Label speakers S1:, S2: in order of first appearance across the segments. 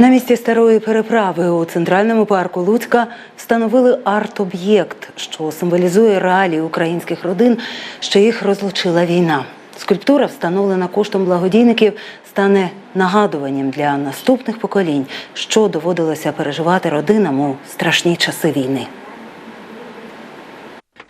S1: На місці старої переправи у центральному парку Луцька встановили арт-об'єкт, що символізує реалії українських родин, що їх розлучила війна. Скульптура, встановлена коштом благодійників, стане нагадуванням для наступних поколінь, що доводилося переживати родинам у страшні часи війни.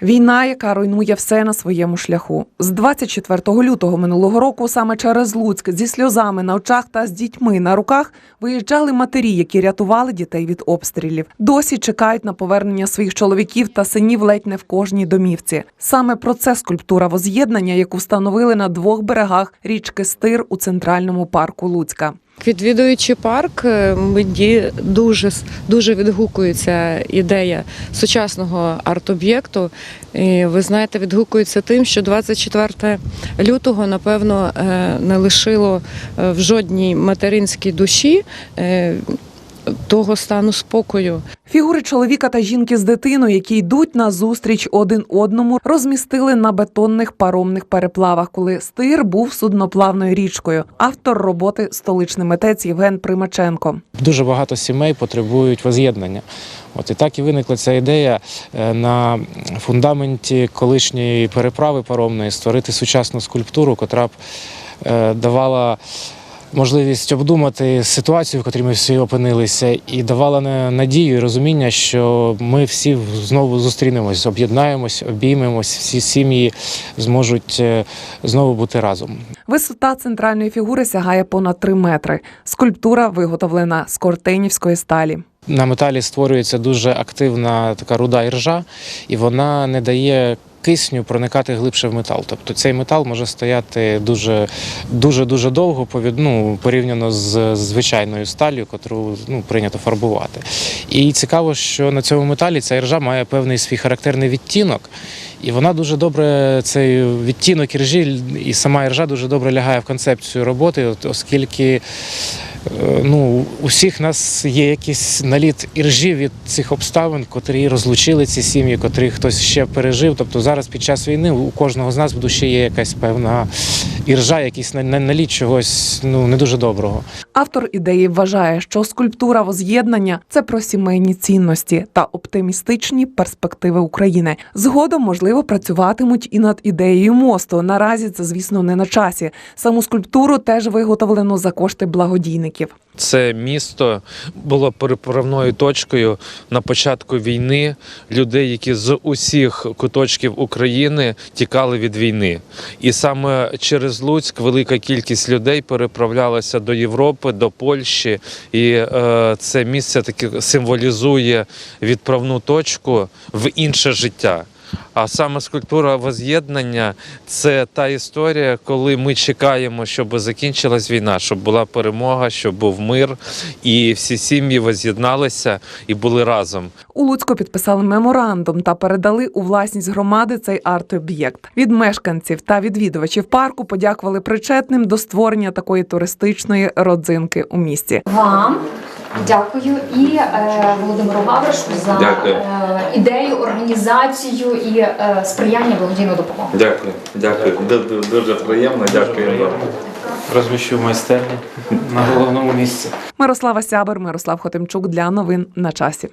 S2: Війна, яка руйнує все на своєму шляху. З 24 лютого минулого року саме через Луцьк зі сльозами на очах та з дітьми на руках виїжджали матері, які рятували дітей від обстрілів. Досі чекають на повернення своїх чоловіків та синів ледь не в кожній домівці. Саме про це скульптура воз'єднання, яку встановили на двох берегах річки Стир у центральному парку Луцька.
S3: Відвідуючи парк, е, мені дуже дуже відгукується ідея сучасного арт-об'єкту. Ви знаєте, відгукується тим, що 24 лютого, напевно, е, не лишило е, в жодній материнській душі того стану спокою.
S2: Фігури чоловіка та жінки з дитиною, які йдуть на зустріч один одному, розмістили на бетонних паромних переплавах, коли стир був судноплавною річкою. Автор роботи столичний митець Євген Примаченко.
S4: Дуже багато сімей потребують воз'єднання. От і так і виникла ця ідея е, на фундаменті колишньої переправи паромної створити сучасну скульптуру, котра б е, давала можливість обдумати ситуацію, в котрій ми всі опинилися, і давала надію і розуміння, що ми всі знову зустрінемось, об'єднаємось, обіймемось, всі сім'ї зможуть е, знову бути разом.
S2: Висота центральної фігури сягає понад 3 метри. Скульптура виготовлена з кортенівської сталі.
S4: На металі створюється дуже активна така руда іржа, і вона не дає кисню проникати глибше в метал. Тобто цей метал може стояти дуже дуже дуже довго ну, порівняно з звичайною сталлю, котру ну, прийнято фарбувати. І цікаво, що на цьому металі ця іржа має певний свій характерний відтінок. І вона дуже добре, цей відтінок іржі і сама іржа дуже добре лягає в концепцію роботи, оскільки ну, усіх нас є якийсь наліт іржі від цих обставин, котрі розлучили ці сім'ї, котрі хтось ще пережив. Тобто зараз під час війни у кожного з нас буде ще є якась певна іржа, якийсь на- на- наліт чогось ну, не дуже доброго.
S2: Автор ідеї вважає, що скульптура воз'єднання це про сімейні цінності та оптимістичні перспективи України. Згодом, можливо, працюватимуть і над ідеєю мосту. Наразі це, звісно, не на часі. Саму скульптуру теж виготовлено за кошти благодійників.
S5: Це місто було переправною точкою на початку війни людей, які з усіх куточків України тікали від війни. І саме через Луцьк велика кількість людей переправлялася до Європи, до Польщі. І е, це місце таки символізує відправну точку в інше життя. А саме скульптура воз'єднання це та історія, коли ми чекаємо, щоб закінчилась війна, щоб була перемога, щоб був мир, і всі сім'ї воз'єдналися і були разом.
S2: У Луцьку підписали меморандум та передали у власність громади цей арт-об'єкт. Від мешканців та відвідувачів парку подякували причетним до створення такої туристичної родзинки у місті.
S6: Вам дякую і е, Володимиру Гавришу за
S7: Дякую.
S6: е, ідею, організацію і е, сприяння благодійну допомогу.
S7: Дякую, дякую. Дуже, дуже приємно, дякую вам.
S4: Розміщу майстерню на головному місці.
S2: Мирослава Сябер, Мирослав Хотимчук для новин на часі.